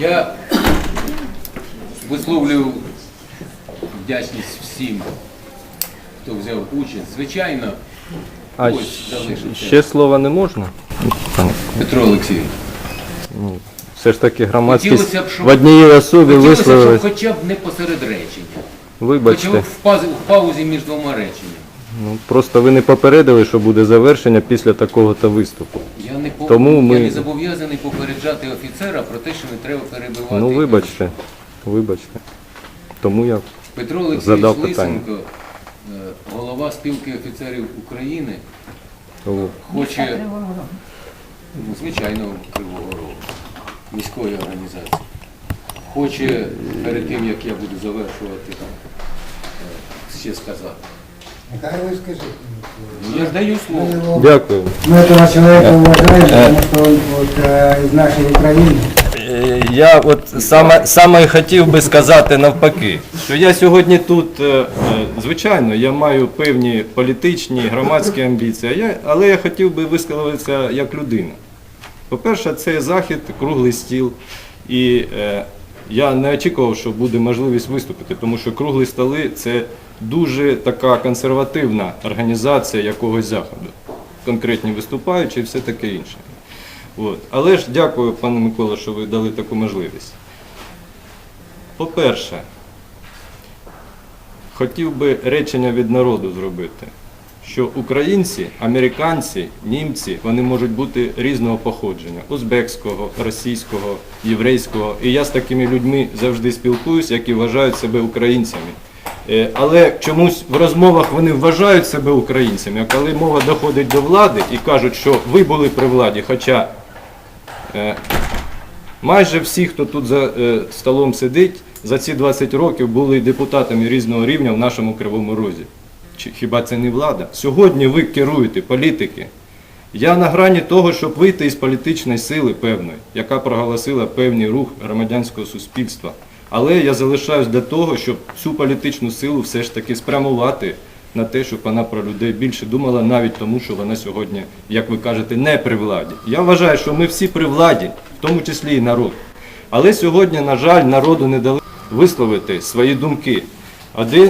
Я висловлюю вдячність всім, хто взяв участь. Звичайно, А ось залишився ще слова не можна? Петро Олексійович. Все ж таки громадськість б, щоб- в одній особі щоб хоча б не посеред речення. Хоча б в в паузі між двома реченнями. ну, просто ви не попередили, що буде завершення після такого-то виступу. Я не, по... Тому я не зобов'язаний попереджати офіцера про те, що не треба перебивати. Ну вибачте, вибачте. Тому я Петро Олексійович Задав питання. Лисенко, е, голова спілки офіцерів України, о, хоче, ну, звичайно, Кривого Рогу, міської організації. Хоче перед тим, як я буду завершувати, е, ще сказати. Нехай ви скажіть. Ну, Я ж даю слово. Мы его- дякую. Мы этого человека уважаем, потому что он вот, э, из нашей Украины. Е, Я от саме, саме і хотів би сказати навпаки, що я сьогодні тут, е, е, звичайно, я маю певні політичні, громадські амбіції, а я, але я хотів би висловитися як людина. По-перше, це захід, круглий стіл. І е, я не очікував, що буде можливість виступити, тому що круглі столи це дуже така консервативна організація якогось заходу. Конкретні виступаючі і все таке інше. От. Але ж дякую, пане Микола, що ви дали таку можливість. По-перше, хотів би речення від народу зробити, що українці, американці, німці, вони можуть бути різного походження узбекського, російського, єврейського. І я з такими людьми завжди спілкуюсь, які вважають себе українцями. Е, Але чомусь в розмовах вони вважають себе українцями, а коли мова доходить до влади і кажуть, що ви були при владі, хоча Е, Майже всі, хто тут за е, столом сидить, за ці 20 років були депутатами різного рівня в нашому Кривому Розі. Чи хіба це не влада? Сьогодні ви керуєте політики. Я на грані того, щоб вийти із політичної сили певної, яка проголосила певний рух громадянського суспільства. Але я залишаюсь для того, щоб цю політичну силу все ж таки спрямувати на те, щоб вона про людей більше думала, навіть тому, що вона сьогодні, як ви кажете, не при владі. Я вважаю, що ми всі при владі, в тому числі і народ. Але сьогодні, на жаль, народу не дали висловити свої думки.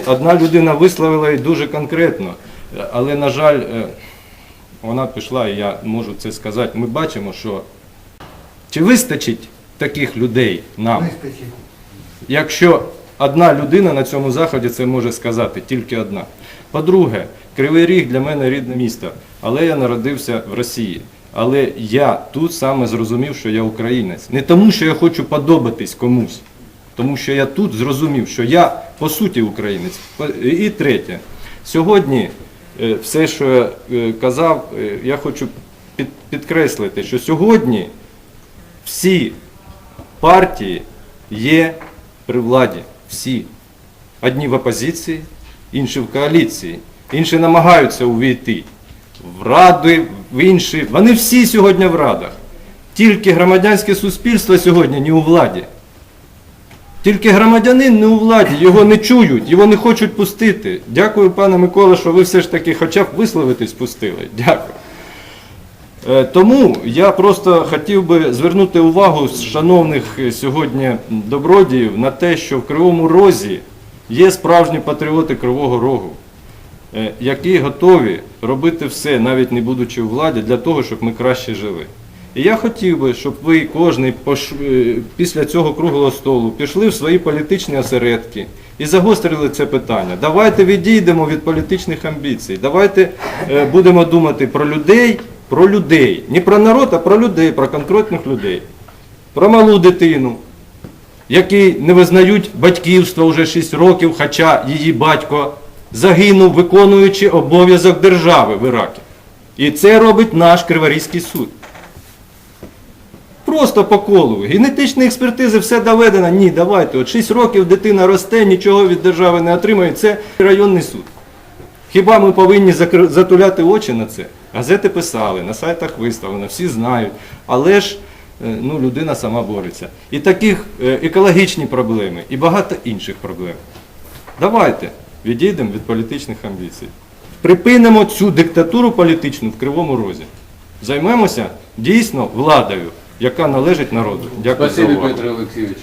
Одна людина висловила і дуже конкретно, але, на жаль, е, вона пішла, і я можу це сказати. Ми бачимо, що чи вистачить таких людей нам? Вистачить. Якщо одна людина на цьому заході це може сказати, тільки одна. По-друге, Кривий Ріг для мене рідне місто, але я народився в Росії. Але я тут саме зрозумів, що я українець. Не тому, що я хочу подобатись комусь, тому що я тут зрозумів, що я по суті українець. І третє, сьогодні е, все, що я е, казав, е, я хочу підкреслити, що сьогодні всі партії є при владі. Всі. Одні в опозиції, інші в коаліції, інші намагаються увійти в ради, в інші. Вони всі сьогодні в радах. Тільки громадянське суспільство сьогодні не у владі. Тільки громадянин не у владі, його не чують, його не хочуть пустити. Дякую, пане Микола, що ви все ж таки хоча б висловитись пустили. Дякую. Е, Тому я просто хотів би звернути увагу шановних е, сьогодні добродіїв на те, що в Кривому Розі є справжні патріоти Кривого Рогу, е, які готові робити все, навіть не будучи у владі, для того, щоб ми краще жили. І я хотів би, щоб ви е, після цього круглого столу пішли в свої політичні осередки і загострили це питання. Давайте відійдемо від політичних амбіцій. Давайте будемо думати про людей, про людей. Не про народ, а про людей, про конкретних людей. Про малу дитину, які не визнають батьківства вже 6 років, хоча її батько загинув, виконуючи обов'язок держави в Іракі. І це робить наш Криворізький суд. Просто по колу. Генетичні експертизи, все доведено. Ні, давайте. От 6 років дитина росте, нічого від держави не отримує. Це районний суд. Хіба ми повинні затуляти очі на це? Газети писали, на сайтах виставлено, всі знають. Але ж е, ну, людина сама бореться. І таких е, екологічні проблеми, і багато інших проблем. Давайте відійдемо від політичних амбіцій. Припинимо цю диктатуру політичну в Кривому Розі. Займемося дійсно владою, яка належить народу. Дякую за увагу. Петре Олексійовичу.